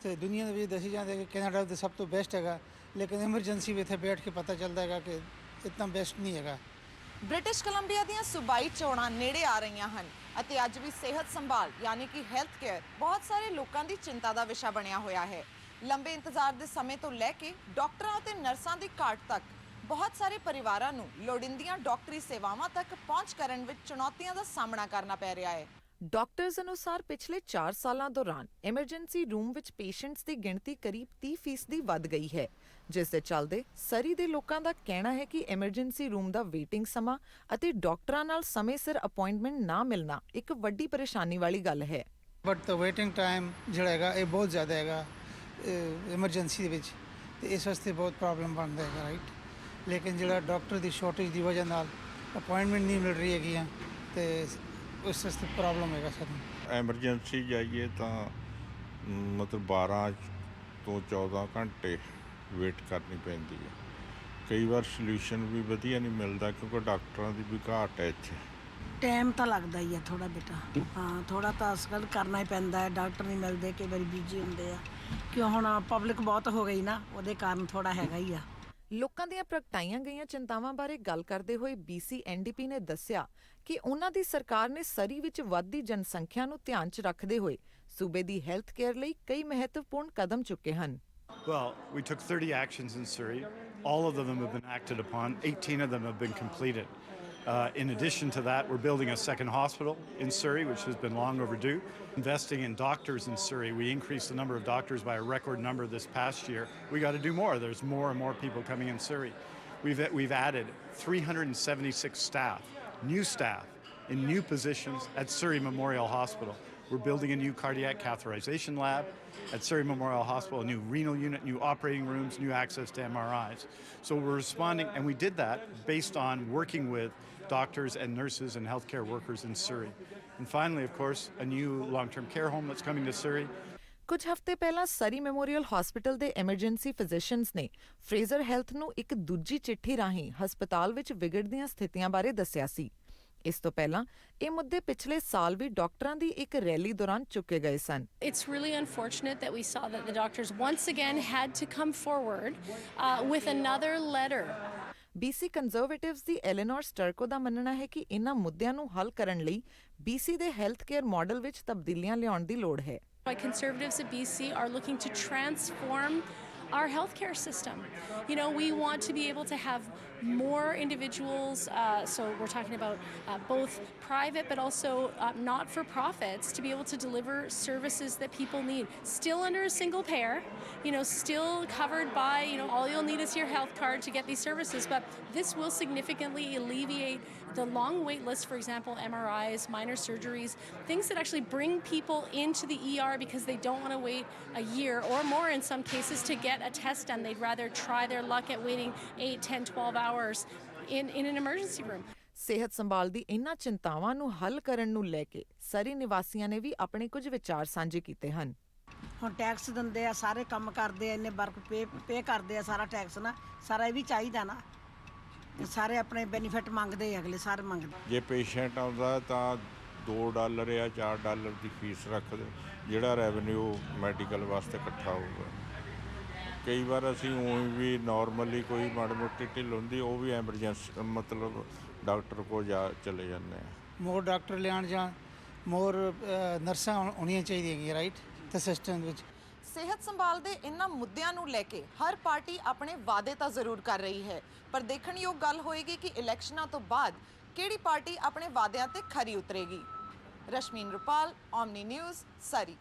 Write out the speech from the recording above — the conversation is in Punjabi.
ਤੇ ਦੁਨੀਆ ਦੇ ਵਿੱਚ ਦੱਸੀ ਜਾਂਦੇ ਕਿ ਕੈਨੇਡਾ ਦੇ ਸਭ ਤੋਂ ਬੈਸਟ ਹੈਗਾ, ਲੇਕਿਨ ਐਮਰਜੈਂਸੀ ਵਿੱਚ ਇੱਥੇ ਬੈਠ ਕੇ ਪਤਾ ਚੱਲਦਾ ਹੈਗਾ ਕਿ ਇਤਨਾ ਬੈਸਟ ਨਹੀਂ ਹੈਗਾ। ਬ੍ਰਿਟਿਸ਼ ਕੋਲੰਬੀਆ ਦੀਆਂ ਸੂਬਾਈ ਚੋਣਾਂ ਨੇੜੇ ਆ ਰਹੀਆਂ ਹਨ ਅਤੇ ਅੱਜ ਵੀ ਸਿਹਤ ਸੰਭਾਲ ਯਾਨੀ ਕਿ ਹੈਲਥ ਕੇਅਰ ਬਹੁਤ ਸਾਰੇ ਲੋਕਾਂ ਦੀ ਚਿੰਤਾ ਦਾ ਵਿਸ਼ਾ ਬਣਿਆ ਹੋਇਆ ਹੈ। ਲੰਬੇ ਇੰਤਜ਼ਾਰ ਦੇ ਸਮੇਂ ਤੋਂ ਲੈ ਕੇ ਡਾਕਟਰਾਂ ਅਤੇ ਨਰਸਾਂ ਦੀ ਘਾਟ ਤੱਕ ਬਹੁਤ ਸਾਰੇ ਪਰਿਵਾਰਾਂ ਨੂੰ ਲੋੜੀਂਦੀਆਂ ਡਾਕਟਰੀ ਸੇਵਾਵਾਂ ਤੱਕ ਪਹੁੰਚ ਕਰਨ ਵਿੱਚ ਚੁਣੌਤੀਆਂ ਦਾ ਸਾਹਮਣਾ ਕਰਨਾ ਪੈ ਰਿਹਾ ਹੈ। ਡਾਕਟਰਸ ਅਨੁਸਾਰ ਪਿਛਲੇ 4 ਸਾਲਾਂ ਦੌਰਾਨ ਐਮਰਜੈਂਸੀ ਰੂਮ ਵਿੱਚ ਪੇਸ਼ੈਂਟਸ ਦੀ ਗਿਣਤੀ ਕਰੀਬ 30% ਵੱਧ ਗਈ ਹੈ, ਜਿਸ ਦੇ ਚੱਲਦੇ ਸਰੀ ਦੇ ਲੋਕਾਂ ਦਾ ਕਹਿਣਾ ਹੈ ਕਿ ਐਮਰਜੈਂਸੀ ਰੂਮ ਦਾ ਵੇਟਿੰਗ ਸਮਾਂ ਅਤੇ ਡਾਕਟਰਾਂ ਨਾਲ ਸਮੇਂ ਸਿਰ ਅਪਾਇੰਟਮੈਂਟ ਨਾ ਮਿਲਣਾ ਇੱਕ ਵੱਡੀ ਪਰੇਸ਼ਾਨੀ ਵਾਲੀ ਗੱਲ ਹੈ। ਬਟ ਵੇਟਿੰਗ ਟਾਈਮ ਜਿਹੜਾ ਹੈਗਾ, ਇਹ ਬਹੁਤ ਜ਼ਿਆਦਾ ਹੈਗਾ ਐਮਰਜੈਂਸੀ ਦੇ ਵਿੱਚ। ਤੇ ਇਸ ਵਾਸਤੇ ਬਹੁਤ ਪ੍ਰੋਬਲਮ ਬਣਦਾ ਹੈਗਾ ਰਾਈਟ ਲੇਕਿਨ ਜਿਹੜਾ ਡਾਕਟਰ ਦੀ ਸ਼ਾਰਟੇਜ ਦੀ ਵਜ੍ਹਾ ਨਾਲ ਅਪਾਇੰਟਮੈਂਟ ਨਹੀਂ ਮਿਲ ਰਹੀ ਹੈਗੀਆਂ, ਤੇ ਉਸ ਵਾਸਤੇ ਪ੍ਰੋਬਲਮ ਹੈਗਾ ਸਾਨੂੰ ਐਮਰਜੈਂਸੀ ਜਾਈਏ ਤਾਂ ਮ, ਮਤਲਬ 12 ਤੋਂ 14 ਘੰਟੇ ਵੇਟ ਕਰਨੀ ਪੈਂਦੀ ਹੈ। ਕਈ ਵਾਰ ਸੋਲੂਸ਼ਨ ਵੀ ਵਧੀਆ ਨਹੀਂ ਮਿਲਦਾ ਕਿਉਂਕਿ ਡਾਕਟਰਾਂ ਦੀ ਵੀ ਘਾਟ ਹੈ ਇੱਥੇ। ਟਾਈਮ ਤਾਂ ਲੱਗਦਾ ਹੀ ਆ ਥੋੜਾ ਬੇਟਾ। ਹਾਂ ਥੋੜਾ ਤਾਂ ਅਸਲ ਕਰਨਾ ਹੀ ਪੈਂਦਾ ਹੈ। ਡਾਕਟਰ ਨਹੀਂ ਮਿਲਦੇ ਕਈ ਵਾਰੀ ਬਿਜ਼ੀ ਹੁੰਦੇ ਆ। ਕਿਉਂ ਹੁਣ ਪਬਲਿਕ ਬਹੁਤ ਹੋ ਗਈ ਨਾ ਉਹਦੇ ਕਾਰਨ ਥੋੜਾ ਹੈਗਾ ਹੀ ਆ। ਲੋਕਾਂ ਦੀਆਂ ਪ੍ਰਗਟਾਈਆਂ ਗਈਆਂ ਚਿੰਤਾਵਾਂ ਬਾਰੇ ਗੱਲ ਕਰਦੇ ਹੋਏ BC ਨੇ ਦੱਸਿਆ ਕਿ ਉਹਨਾਂ ਦੀ ਸਰਕਾਰ ਨੇ ਸਰੀ ਵਿੱਚ ਵੱਧਦੀ ਜਨਸੰਖਿਆ ਨੂੰ ਧਿਆਨ 'ਚ ਰੱਖਦੇ ਹੋਏ ਸੂਬੇ ਦੀ ਹੈਲਥ ਕੇਅਰ ਲਈ ਕਈ ਮਹੱਤਵਪੂਰਨ ਕਦਮ ਚੁੱਕੇ ਹਨ Well, we took 30 actions in Surrey. All of them have been acted upon. 18 of them have been completed. Uh, in addition to that, we're building a second hospital in Surrey, which has been long overdue. Investing in doctors in Surrey. We increased the number of doctors by a record number this past year. We got to do more. There's more and more people coming in Surrey. We've, we've added 376 staff, new staff, in new positions at Surrey Memorial Hospital. We're building a new cardiac catheterization lab at Surrey Memorial Hospital, a new renal unit, new operating rooms, new access to MRIs. So we're responding, and we did that based on working with doctors and nurses and healthcare workers in Surrey. And finally, of course, a new long term care home that's coming to Surrey. ਕੁਝ ਹਫ਼ਤੇ ਪਹਿਲਾਂ ਸਰੀ ਮੈਮੋਰੀਅਲ ਹਸਪੀਟਲ ਦੇ ਐਮਰਜੈਂਸੀ ਫਿਜ਼ੀਸ਼ੀਅਨਸ ਨੇ ਫਰੇਜ਼ਰ ਹੈਲਥ ਨੂੰ ਇੱਕ ਦੂਜੀ ਚਿੱਠੀ ਰਾਹੀਂ ਹਸਪਤਾਲ ਵਿੱਚ ਵਿਗੜਦੀਆਂ ਸਥਿਤੀਆਂ ਬਾਰੇ ਦੱਸਿਆ ਸੀ ਇਸ ਤੋਂ ਪਹਿਲਾਂ ਇਹ ਮੁੱਦੇ ਪਿਛਲੇ ਸਾਲ ਵੀ ਡਾਕਟਰਾਂ ਦੀ ਇੱਕ ਰੈਲੀ ਦੌਰਾਨ ਚੁੱਕੇ ਗਏ ਸਨ really unfortunate that we saw that the doctors once again had to come forward uh, with another letter. BC Conservatives the Elenore Sturko ਦਾ ਮੰਨਣਾ ਹੈ ਕਿ ਇਹਨਾਂ ਮੁੱਦਿਆਂ ਨੂੰ ਹੱਲ ਕਰਨ ਲਈ BC ਦੇ ਹੈਲਥ ਕੇਅਰ ਮਾਡਲ ਵਿੱਚ ਤਬਦੀਲੀਆਂ ਲਿਆਉਣ ਦੀ ਲੋੜ ਹੈ conservatives at BC are looking to transform our healthcare system. You know, we want to be able to have more individuals. Uh, so we're talking about uh, both private but also uh, not for profits to be able to deliver services that people need. Still under a single payer, you know, still covered by, you know, all you'll need is your health card to get these services. But this will significantly alleviate the long wait list, for example, MRIs, minor surgeries, things that actually bring people into the ER because they don't want to wait a year or more in some cases to get a test done. They'd rather try their luck at waiting 8, 10, 12 hours in, in an emergency room. ਸਿਹਤ ਸੰਭਾਲ ਦੀ ਇਹਨਾਂ ਚਿੰਤਾਵਾਂ ਨੂੰ ਹੱਲ ਕਰਨ ਨੂੰ ਲੈ ਕੇ ਸਰੀ ਨਿਵਾਸੀਆਂ ਨੇ ਵੀ ਆਪਣੇ ਕੁਝ ਵਿਚਾਰ ਸਾਂਝੇ ਕੀਤੇ ਹਨ। ਹੁਣ ਟੈਕਸ ਦਿੰਦੇ ਆ ਸਾਰੇ ਕੰਮ ਕਰਦੇ ਆ ਇੰਨੇ ਵਰਕ ਪੇ ਪੇ ਕਰਦੇ ਆ ਸਾਰਾ ਟੈਕਸ ਨਾ ਸਾਰਾ ਇਹ ਵੀ ਚਾਹੀਦਾ ਨਾ। ਤੇ ਸਾਰੇ ਆਪਣੇ ਬੈਨੀਫਿਟ ਮੰਗਦੇ ਆ ਅਗਲੇ ਸਾਰੇ ਮੰਗਦੇ। ਜੇ ਪੇਸ਼ੈਂਟ ਆਉਂਦਾ ਤਾਂ 2 ਡਾਲਰ ਜਾਂ 4 ਡਾਲਰ ਦੀ ਫੀਸ ਰੱਖਦੇ ਜਿਹੜਾ ਰੈਵਨਿਊ ਮੈਡੀਕਲ ਵਾਸਤੇ ਇਕੱਠਾ ਹੋਊਗਾ। ਕਈ ਵਾਰ ਅਸੀਂ ਉਂ ਵੀ ਨਾਰਮਲੀ ਕੋਈ ਮਾੜੀ ਮੋਟੀ ਢਿੱਲ ਹੁੰਦੀ ਉਹ ਵੀ ਐਮਰਜੈਂਸੀ ਮਤਲਬ ਡਾਕਟਰ ਕੋਲ ਜਾ ਚਲੇ ਜਾਂਦੇ ਆ। ਮੋਰ ਡਾਕਟਰ ਲਿਆਉਣ ਜਾਂ ਮੋਰ ਨਰਸਾਂ ਹੋਣ- ਹੋਣੀਆਂ ਚਾਹੀਦੀਆਂ ਰਾਈਟ ਤੇ ਸਿਸਟਮ ਵਿੱਚ। ਸਿਹਤ ਸੰਭਾਲ ਦੇ ਇਹਨਾਂ ਮੁੱਦਿਆਂ ਨੂੰ ਲੈ ਕੇ ਹਰ ਪਾਰਟੀ ਆਪਣੇ ਵਾਅਦੇ ਤਾਂ ਜ਼ਰੂਰ ਕਰ ਰਹੀ ਹੈ। ਪਰ ਦੇਖਣਯੋਗ ਗੱਲ ਹੋਏਗੀ ਕਿ ਇਲੈਕਸ਼ਨਾਂ ਤੋਂ ਬਾਅਦ ਕਿਹੜੀ ਪਾਰਟੀ ਆਪਣੇ ਵਾਅਦਿਆਂ ਤੇ ਖਰੀ ਉਤਰੇਗੀ। Rashmeen Rupal Omni News Surrey